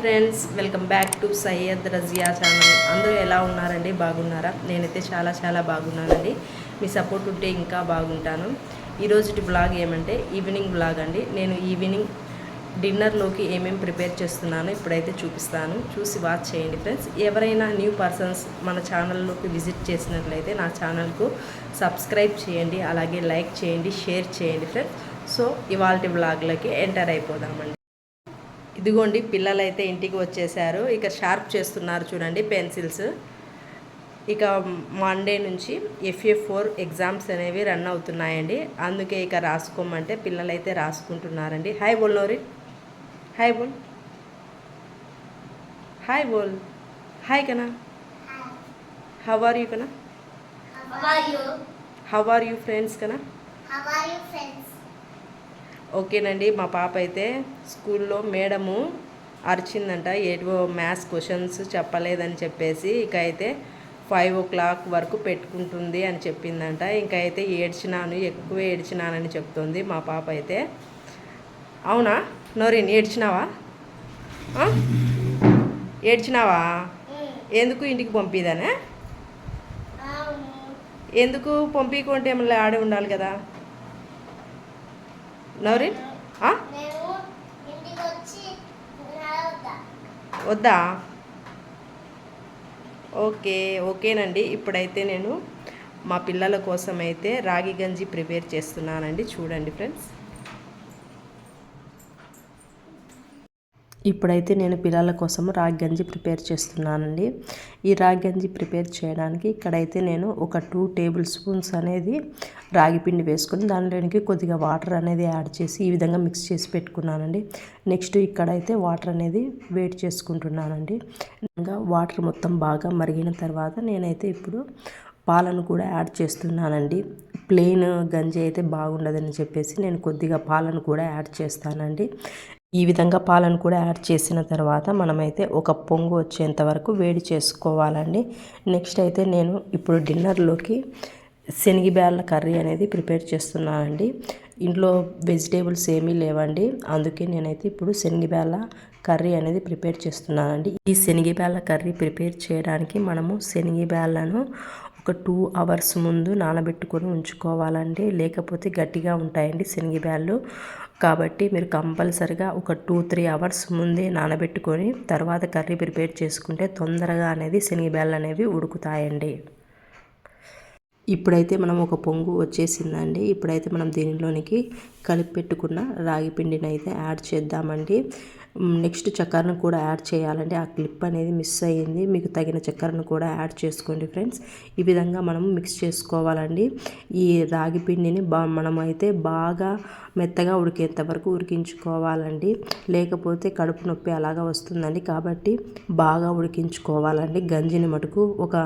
Friends welcome back to Syed Razia channel. అందరూ ఎలా ఉన్నారండి? బాగున్నారా? నేనైతే చాలా చాలా బాగున్నానండి. మీ సపోర్ట్ ఉంటే ఇంకా బాగుంటాను. ఈరోజుటి బ్లాగ్ ఏమంటే ఈవినింగ్ బ్లాగ్ అండి. నేను ఈవినింగ్ డిన్నర్లోకి ఏమేమి ప్రిపేర్ చేస్తున్నానో ఇప్పుడైతే చూపిస్తాను. చూసి వాచ్ చేయండి ఫ్రెండ్స్. ఎవరైనా న్యూ పర్సన్స్ మన ఛానల్లోకి విజిట్ చేసినట్లయితే నా ఛానల్కు సబ్స్క్రైబ్ చేయండి. అలాగే లైక్ చేయండి షేర్ చేయండి ఫ్రెండ్స్. సో ఇవాళ బ్లాగ్లోకి ఎంటర్ అయిపోదామండి. ఇదిగోండి పిల్లలు అయితే ఇంటికి వచ్చేసారు. ఇక షార్ప్ చేస్తున్నారు చూడండి పెన్సిల్స్. ఇక మండే నుంచి ఎఫ్ఏ ఫోర్ ఎగ్జామ్స్ అనేవి రన్ అవుతున్నాయండి. అందుకే ఇక రాసుకోమంటే పిల్లలు అయితే రాసుకుంటున్నారండి. హాయ్ బోల్ నోరి. హాయ్ బోల్. హాయ్ బోల్. హాయ్ కనా. హౌ ఆర్ యూ కనా? How are you? హౌ ఆర్ యూ ఫ్రెండ్స్ కనా? Friends? ఓకేనండి మా పాప అయితే స్కూల్లో మేడము అరిచిందంట. ఏవో మ్యాథ్స్ క్వశ్చన్స్ చెప్పలేదని చెప్పేసి ఇక అయితే ఫైవ్ ఓ క్లాక్ వరకు పెట్టుకుంటుంది అని చెప్పిందంట. ఇంకా అయితే ఏడ్చినాను ఎక్కువ ఏడ్చినానని చెప్తుంది మా పాప అయితే. అవునా? నోరిన్ ఏడ్చినావా? ఏడ్చినావా? ఎందుకు ఇంటికి పంపిదానే ఎందుకు పంపించుకుంటే మళ్ళీ ఆడే ఉండాలి కదా? నవరిన్ వద్దా? ఓకే ఓకేనండి. ఇప్పుడైతే నేను మా పిల్లల కోసం అయితే రాగి గంజి ప్రిపేర్ చేస్తున్నానండి. చూడండి ఫ్రెండ్స్. ఇప్పుడైతే నేను పిల్లల కోసం రాగి గంజి ప్రిపేర్ చేస్తున్నానండి. ఈ రాగి గంజి ప్రిపేర్ చేయడానికి ఇక్కడైతే నేను ఒక టూ టేబుల్ స్పూన్స్ అనేది రాగి పిండి వేసుకుని దానిలోనికి కొద్దిగా వాటర్ అనేది యాడ్ చేసి ఈ విధంగా మిక్స్ చేసి పెట్టుకున్నానండి. నెక్స్ట్ ఇక్కడైతే వాటర్ అనేది వేడి చేసుకుంటున్నానండి. ఇంకా వాటర్ మొత్తం బాగా మరిగిన తర్వాత నేనైతే ఇప్పుడు పాలను కూడా యాడ్ చేస్తున్నానండి. ప్లెయిన్ గంజి అయితే బాగుండదని చెప్పేసి నేను కొద్దిగా పాలను కూడా యాడ్ చేస్తానండి. ఈ విధంగా పాలను కూడా యాడ్ చేసిన తర్వాత మనమైతే ఒక పొంగు వచ్చేంత వరకు వేడి చేసుకోవాలండి. నెక్స్ట్ అయితే నేను ఇప్పుడు డిన్నర్లోకి శనగబ్యాళ్ళ కర్రీ అనేది ప్రిపేర్ చేస్తున్నానండి. ఇంట్లో వెజిటేబుల్స్ ఏమీ లేవండి. అందుకే నేనైతే ఇప్పుడు శనగబ్యాళ్ళ కర్రీ అనేది ప్రిపేర్ చేస్తున్నానండి. ఈ శనగబ్యాళ్ళ కర్రీ ప్రిపేర్ చేయడానికి మనము శనగబ్యాళ్ళను ఒక టూ అవర్స్ ముందు నానబెట్టుకొని ఉంచుకోవాలండి. లేకపోతే గట్టిగా ఉంటాయండి శనగబ్యాళ్ళు కాబట్టి మీరు కంపల్సరిగా ఒక టూ త్రీ అవర్స్ ముందే నానబెట్టుకొని తర్వాత కర్రీ ప్రిపేర్ చేసుకుంటే తొందరగా అనేది శనగబేళ్ళు అనేవి ఉడుకుతాయండి. ఇప్పుడైతే మనం ఒక పొంగు వచ్చేసిందండి. ఇప్పుడైతే మనం దీనిలోనికి కలిపి పెట్టుకున్న రాగి పిండిని అయితే యాడ్ చేద్దామండి. నెక్స్ట్ చక్కెరను కూడా యాడ్ చేయాలండి. ఆ క్లిప్ అనేది మిస్ అయ్యింది. మీకు తగిన చక్కెరను కూడా యాడ్ చేసుకోండి ఫ్రెండ్స్. ఈ విధంగా మనం మిక్స్ చేసుకోవాలండి. ఈ రాగి పిండిని బా మనమైతే బాగా మెత్తగా ఉడికేంత వరకు ఉడికించుకోవాలండి. లేకపోతే కడుపు నొప్పి అలాగా వస్తుందండి. కాబట్టి బాగా ఉడికించుకోవాలండి. గంజిని మటుకు ఒక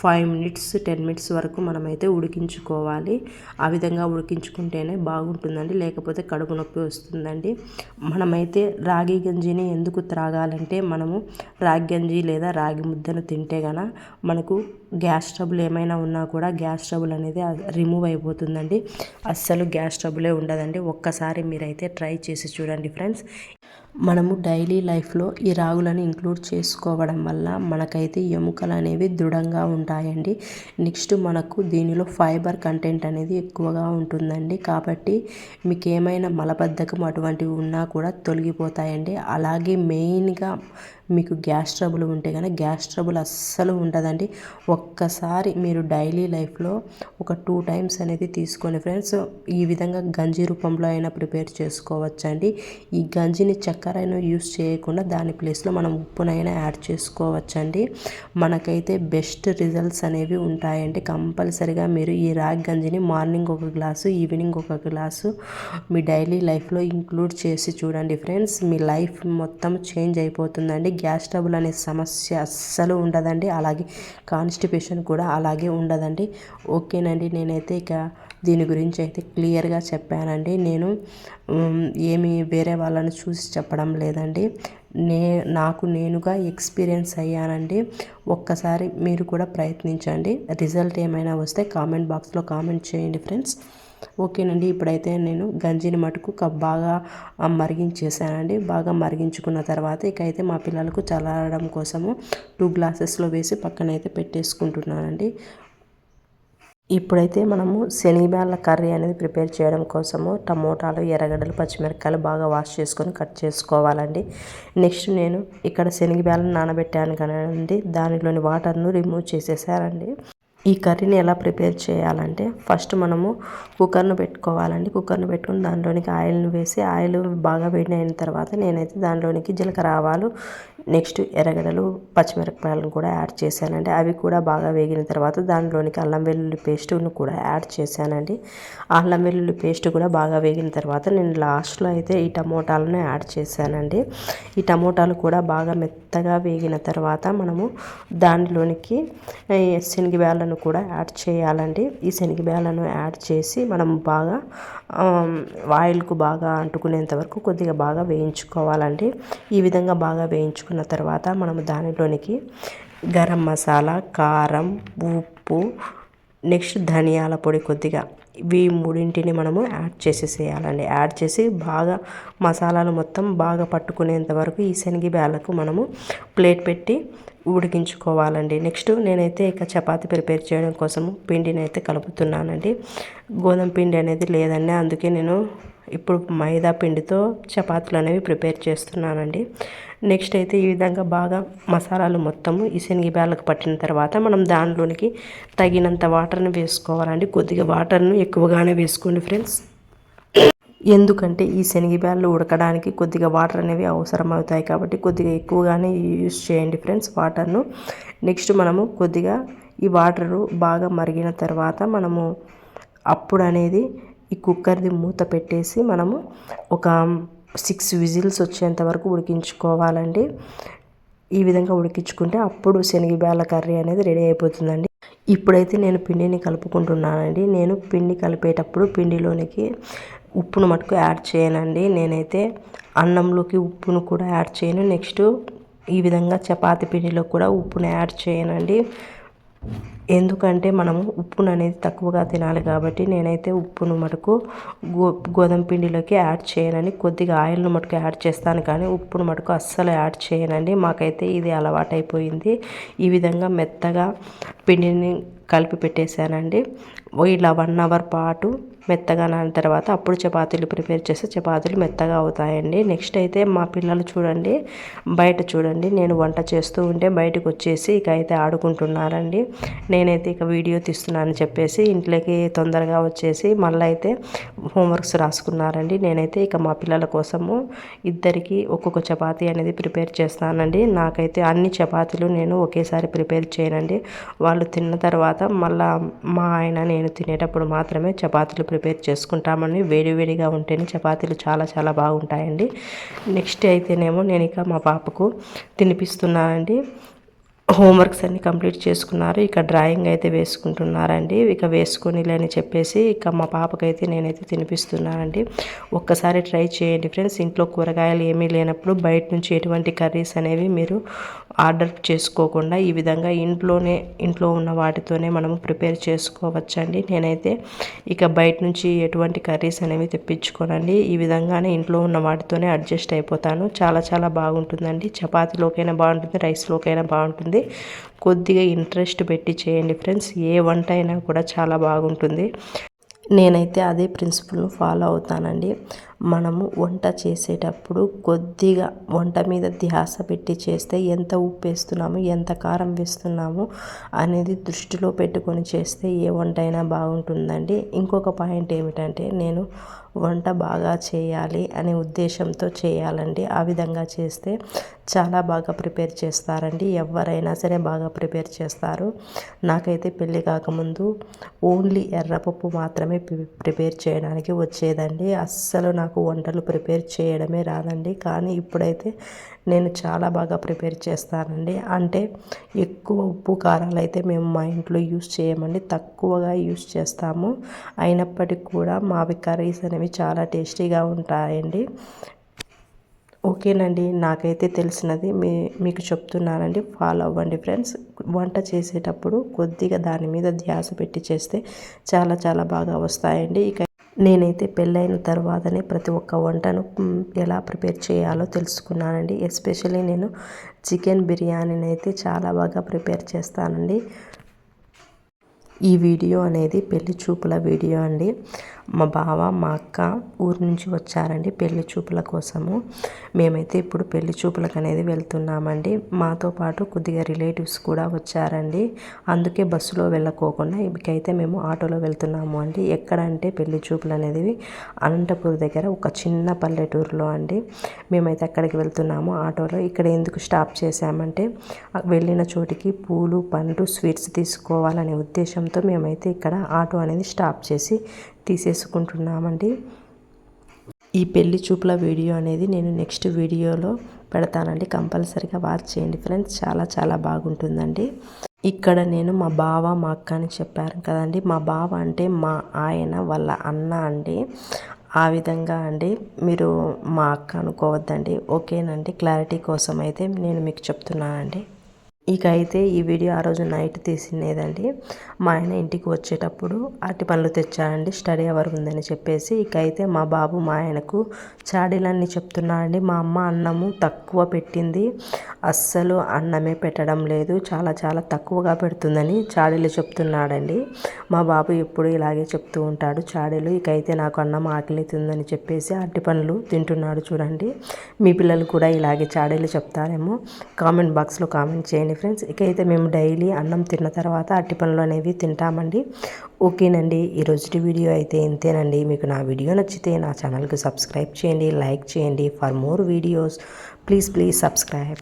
ఫైవ్ మినిట్స్ టెన్ మినిట్స్ వరకు మనమైతే ఉడికించుకోవాలి. ఆ విధంగా ఉడికించుకుంటేనే బాగుంటుందండి. లేకపోతే కడుపు నొప్పి వస్తుందండి. మనమైతే రాగి గంజిని ఎందుకు త్రాగాలంటే మనము రాగి గంజి లేదా రాగి ముద్దను తింటే గన మనకు గ్యాస్ ట్రబుల్ ఏమైనా ఉన్నా కూడా గ్యాస్ ట్రబుల్ అనేది రిమూవ్ అయిపోతుందండి. అస్సలు గ్యాస్ ట్రబులే ఉండదండి. ఒక్కసారి మీరైతే ట్రై చేసి చూడండి ఫ్రెండ్స్. మనము డైలీ లైఫ్లో ఈ రాగులను ఇంక్లూడ్ చేసుకోవడం వల్ల మనకైతే ఎముకలు అనేవి దృఢంగా ఉంటాయండి. నెక్స్ట్ మనకు దీనిలో ఫైబర్ కంటెంట్ అనేది ఎక్కువగా ఉంటుందండి. కాబట్టి మీకు ఏమైనా మలబద్ధకం అటువంటివి ఉన్నా కూడా తొలగిపోతాయండి. అలాగే మెయిన్గా మీకు గ్యాస్ ట్రబుల్ ఉంటే కనుక గ్యాస్ ట్రబుల్ అస్సలు ఉండదండి. ఒక్కసారి మీరు డైలీ లైఫ్లో ఒక టూ టైమ్స్ అనేది తీసుకోండి ఫ్రెండ్స్. ఈ విధంగా గంజి రూపంలో అయినా ప్రిపేర్ చేసుకోవచ్చండి. ఈ గంజిని చక్కెర యూస్ చేయకుండా దాని ప్లేస్లో మనం ఉప్పునైనా యాడ్ చేసుకోవచ్చండి. మనకైతే బెస్ట్ రిజల్ట్స్ అనేవి ఉంటాయండి. కంపల్సరిగా మీరు ఈ రాగి గంజిని మార్నింగ్ ఒక గ్లాసు ఈవినింగ్ ఒక గ్లాసు మీ డైలీ లైఫ్లో ఇంక్లూడ్ చేసి చూడండి ఫ్రెండ్స్. మీ లైఫ్ మొత్తం చేంజ్ అయిపోతుందండి. గ్యాస్ ట్రబుల్ అనే సమస్య అస్సలు ఉండదండి. అలాగే కాన్స్టిపేషన్ కూడా అలాగే ఉండదండి. ఓకేనండి నేనైతే ఇక దీని గురించి అయితే క్లియర్గా చెప్పానండి. నేను ఏమి వేరే వాళ్ళని చూసి చెప్పడం లేదండి. నే నాకు నేనుగా ఎక్స్పీరియన్స్ అయ్యానండి. ఒక్కసారి మీరు కూడా ప్రయత్నించండి. రిజల్ట్ ఏమైనా వస్తే కామెంట్ బాక్స్లో కామెంట్ చేయండి ఫ్రెండ్స్. ఓకేనండి ఇప్పుడైతే నేను గంజిని మటుకు క- బాగా మరిగించేసానండి బాగా మరిగించుకున్న తర్వాత ఇక అయితే మా పిల్లలకు చల్లారడం కోసము టూ గ్లాసెస్లో వేసి పక్కనైతే పెట్టేసుకుంటున్నానండి. ఇప్పుడైతే మనము శనగబ్యాళ్ళ కర్రీ అనేది ప్రిపేర్ చేయడం కోసము టమోటాలు ఎర్రగడ్డలు పచ్చిమిరపకాయలు బాగా వాష్ చేసుకొని కట్ చేసుకోవాలండి. నెక్స్ట్ నేను ఇక్కడ శనగబ్యాలను నానబెట్టాను కదండి దానిలోని వాటర్ను రిమూవ్ చేసేసారండి ఈ కర్రీని ఎలా ప్రిపేర్ చేయాలంటే ఫస్ట్ మనము కుక్కర్ను పెట్టుకోవాలండి. కుక్కర్ను పెట్టుకుని దాంట్లోనికి ఆయిల్ని వేసి ఆయిల్ బాగా వేడి అయిన తర్వాత నేనైతే దాంట్లోనికి జీలకర్ర ఆవాలు నెక్స్ట్ ఎర్రగడ్డలు పచ్చిమిరపకాయలను కూడా యాడ్ చేశానండి. అవి కూడా బాగా వేగిన తర్వాత దానిలోనికి అల్లం వెల్లుల్లి పేస్ట్ను కూడా యాడ్ చేశానండి. అల్లం వెల్లుల్లి పేస్ట్ కూడా బాగా వేగిన తర్వాత నేను లాస్ట్లో అయితే ఈ టమోటాలను యాడ్ చేశానండి. ఈ టమోటాలు కూడా బాగా మెత్తగా వేగిన తర్వాత మనము దానిలోనికి శనగబ్యాలను కూడా యాడ్ చేయాలండి. ఈ శనగబ్యాలను యాడ్ చేసి మనం బాగా ఆయిల్కు బాగా అంటుకునేంత వరకు కొద్దిగా బాగా వేయించుకోవాలండి. ఈ విధంగా బాగా వేయించుకున్న తర్వాత మనము దానిలోనికి గరం మసాలా కారం ఉప్పు నెక్స్ట్ ధనియాల పొడి కొద్దిగా ఇవి మూడింటిని మనము యాడ్ చేసేసేయాలండి. యాడ్ చేసి బాగా మసాలాలు మొత్తం బాగా పట్టుకునేంత వరకు ఈ శనగ బ్యాళ్ళకు మనము ప్లేట్ పెట్టి ఉడికించుకోవాలండి. నెక్స్ట్ నేనైతే ఇక చపాతి ప్రిపేర్ చేయడం కోసము పిండిని అయితే కలుపుతున్నానండి. గోధుమ పిండి అనేది లేదండి అందుకే నేను ఇప్పుడు మైదా పిండితో చపాతీలు అనేవి ప్రిపేర్ చేస్తున్నానండి. నెక్స్ట్ అయితే ఈ విధంగా బాగా మసాలాలు మొత్తము ఈ శనగ పట్టిన తర్వాత మనం దానిలోనికి తగినంత వాటర్ని వేసుకోవాలండి. కొద్దిగా వాటర్ను ఎక్కువగానే వేసుకోండి ఫ్రెండ్స్. ఎందుకంటే ఈ శనగబ్యాళ్ళు ఉడకడానికి కొద్దిగా వాటర్ అనేవి అవసరం అవుతాయి కాబట్టి కొద్దిగా ఎక్కువగానే యూస్ చేయండి ఫ్రెండ్స్ వాటర్ను. నెక్స్ట్ మనము కొద్దిగా ఈ వాటరు బాగా మరిగిన తర్వాత మనము అప్పుడు అనేది ఈ కుక్కర్ది మూత పెట్టేసి మనము ఒక సిక్స్ విజిల్స్ వచ్చేంత వరకు ఉడికించుకోవాలండి. ఈ విధంగా ఉడికించుకుంటే అప్పుడు శనగబ్యాల కర్రీ అనేది రెడీ అయిపోతుందండి. ఇప్పుడైతే నేను పిండిని కలుపుకుంటున్నానండి. నేను పిండి కలిపేటప్పుడు పిండిలోనికి ఉప్పును మటుకు యాడ్ చేయనండి. నేనైతే అన్నంలోకి ఉప్పును కూడా యాడ్ చేయను. నెక్స్ట్ ఈ విధంగా చపాతి పిండిలో కూడా ఉప్పును యాడ్ చేయనండి. ఎందుకంటే మనము ఉప్పును అనేది తక్కువగా తినాలి కాబట్టి నేనైతే ఉప్పును మటుకు గో గోధుమ పిండిలోకి యాడ్ చేయనని కొద్దిగా ఆయిల్ను మటుకు యాడ్ చేస్తాను కానీ ఉప్పును మటుకు అస్సలు యాడ్ చేయనండి. మాకైతే ఇది అలవాటైపోయింది. ఈ విధంగా మెత్తగా పిండిని కలిపి పెట్టేశానండి. ఇలా వన్ అవర్ పాటు మెత్తగా నాని తర్వాత అప్పుడు చపాతీలు ప్రిపేర్ చేస్తే చపాతీలు మెత్తగా అవుతాయండి. నెక్స్ట్ అయితే మా పిల్లలు చూడండి బయట చూడండి. నేను వంట చేస్తూ ఉంటే బయటకు వచ్చేసి ఇక అయితే ఆడుకుంటున్నారండి. నేనైతే ఇక వీడియో తీస్తున్నానని చెప్పేసి ఇంట్లోకి తొందరగా వచ్చేసి మళ్ళీ అయితే హోంవర్క్స్ రాసుకున్నారండి. నేనైతే ఇక మా పిల్లల కోసము ఇద్దరికి ఒక్కొక్క చపాతీ అనేది ప్రిపేర్ చేస్తానండి. నాకైతే అన్ని చపాతీలు నేను ఒకేసారి ప్రిపేర్ చేయనండి. వాళ్ళు తిన్న తర్వాత మళ్ళా మా ఆయన నేను తినేటప్పుడు మాత్రమే చపాతీలు ప్రిపేర్ చేసుకుంటామని వేడివేడిగా ఉంటేనే చపాతీలు చాలా చాలా బాగుంటాయండి. నెక్స్ట్ అయితేనేమో నేను ఇక మా పాపకు తినిపిస్తున్నానండి. హోంవర్క్స్ అన్ని కంప్లీట్ చేసుకున్నారు. ఇక డ్రాయింగ్ అయితే వేసుకుంటున్నారండి. ఇక వేసుకునిలేని చెప్పేసి ఇక మా పాపకైతే నేనైతే తినిపిస్తున్నానండి. ఒక్కసారి ట్రై చేయండి ఫ్రెండ్స్. ఇంట్లో కూరగాయలు ఏమీ లేనప్పుడు బయట నుంచి ఎటువంటి కర్రీస్ అనేవి మీరు ఆర్డర్ చేసుకోకుండా ఈ విధంగా ఇంట్లోనే ఇంట్లో ఉన్న వాటితోనే మనము ప్రిపేర్ చేసుకోవచ్చండి. నేనైతే ఇక బయట నుంచి ఎటువంటి కర్రీస్ అనేవి తెప్పించుకోనండి. ఈ విధంగానే ఇంట్లో ఉన్న వాటితోనే అడ్జస్ట్ అయిపోతాను. చాలా చాలా బాగుంటుందండి. చపాతీలోకైనా బాగుంటుంది రైస్లోకైనా బాగుంటుంది. కొద్దిగా ఇంట్రెస్ట్ పెట్టి చేయండి ఫ్రెండ్స్. ఏ వంట అయినా కూడా చాలా బాగుంటుంది. నేనైతే అదే ప్రిన్సిపల్ను ఫాలో అవుతానండి. మనము వంట చేసేటప్పుడు కొద్దిగా వంట మీద ధ్యాస పెట్టి చేస్తే ఎంత ఉప్పు వేస్తున్నాము ఎంత కారం వేస్తున్నాము అనేది దృష్టిలో పెట్టుకొని చేస్తే ఏ వంట అయినా బాగుంటుందండి. ఇంకొక పాయింట్ ఏమిటంటే నేను వంట బాగా చేయాలి అనే ఉద్దేశంతో చేయాలండి. ఆ విధంగా చేస్తే చాలా బాగా ప్రిపేర్ చేస్తారండి. ఎవరైనా సరే బాగా ప్రిపేర్ చేస్తారు. నాకైతే పెళ్ళి కాకముందు ఓన్లీ ఎర్రపప్పు మాత్రమే ప్రిపేర్ చేయడానికి వచ్చేదండి. అస్సలు నాకు నాకు వంటలు ప్రిపేర్ చేయడమే రాదండి. కానీ ఇప్పుడైతే నేను చాలా బాగా ప్రిపేర్ చేస్తానండి. అంటే ఎక్కువ ఉప్పు కారాలు అయితే మేము మా ఇంట్లో యూస్ చేయమండి. తక్కువగా యూస్ చేస్తాము. అయినప్పటికీ కూడా మావి కర్రీస్ అనేవి చాలా టేస్టీగా ఉంటాయండి. ఓకేనండి. నాకైతే తెలిసినది మీ మీకు చెప్తున్నానండి. ఫాలో అవ్వండి ఫ్రెండ్స్. వంట చేసేటప్పుడు కొద్దిగా దాని మీద ధ్యాస పెట్టి చేస్తే చాలా చాలా బాగా వస్తాయండి. ఇక నేనైతే పెళ్ళైన తర్వాతనే ప్రతి ఒక్క వంటను ఎలా ప్రిపేర్ చేయాలో తెలుసుకున్నానండి. ఎస్పెషల్లీ నేను చికెన్ బిర్యానీని అయితే చాలా బాగా ప్రిపేర్ చేస్తానండి. ఈ వీడియో అనేది పెళ్ళి చూపుల వీడియో అండి. మా బావ మా అక్క ఊరు నుంచి వచ్చారండి పెళ్ళి చూపుల కోసము. మేమైతే ఇప్పుడు పెళ్ళి చూపులకు అనేది వెళ్తున్నామండి. మాతో పాటు కొద్దిగా రిలేటివ్స్ కూడా వచ్చారండి. అందుకే బస్సులో వెళ్ళకోకుండా ఇకైతే మేము ఆటోలో వెళ్తున్నాము అండి. ఎక్కడంటే పెళ్ళి చూపులు అనేది అనంతపూర్ దగ్గర ఒక చిన్న పల్లెటూరులో అండి. మేమైతే అక్కడికి వెళ్తున్నాము ఆటోలో. ఇక్కడ ఎందుకు స్టాప్ చేశామంటే వెళ్ళిన చోటికి పూలు పండ్లు స్వీట్స్ తీసుకోవాలనే ఉద్దేశంతో మేమైతే ఇక్కడ ఆటో అనేది స్టాప్ చేసి తీసేసుకుంటున్నామండి. ఈ పెళ్ళి చూపుల వీడియో అనేది నేను నెక్స్ట్ వీడియోలో పెడతానండి. కంపల్సరీగా వాచ్ చేయండి ఫ్రెండ్స్. చాలా చాలా బాగుంటుందండి. ఇక్కడ నేను మా బావ మా అక్క అని చెప్పారు కదండి. మా బావ అంటే మా ఆయన వాళ్ళ అన్న అండి. ఆ విధంగా అండి. మీరు మా అక్క అనుకోవద్దండి. ఓకేనండి. క్లారిటీ కోసం అయితే నేను మీకు చెప్తున్నానండి. ఇక అయితే ఈ వీడియో ఆ రోజు నైట్ తీసినేదండి మా ఆయన ఇంటికి వచ్చేటప్పుడు అరటి పనులు తెచ్చాడండి స్టడీ అవర్ ఉందని చెప్పేసి. ఇక అయితే మా బాబు మా ఆయనకు చాడీలన్నీ చెప్తున్నాడండి మా అమ్మ అన్నము తక్కువ పెట్టింది. అస్సలు అన్నమే పెట్టడం లేదు. చాలా చాలా తక్కువగా పెడుతుందని చాడీలు చెప్తున్నాడండి. మా బాబు ఎప్పుడు ఇలాగే చెప్తూ ఉంటాడు చాడీలు. ఇక అయితే నాకు అన్నం ఆకలితుందని చెప్పేసి అరటి పనులు తింటున్నాడు చూడండి. మీ పిల్లలు కూడా ఇలాగే చాడీలు చెప్తారేమో. కామెంట్ బాక్స్లో కామెంట్ చేయండి. ఫ్రెండ్స్ ఇక అయితే మేము డైలీ అన్నం తిన్న తర్వాత అరటి పనులు అనేవి తింటామండి. ఓకేనండి ఈ రోజుటి వీడియో అయితే ఇంతేనండి. మీకు నా వీడియో నచ్చితే నా ఛానల్కి సబ్స్క్రైబ్ చేయండి లైక్ చేయండి. For more videos please please subscribe.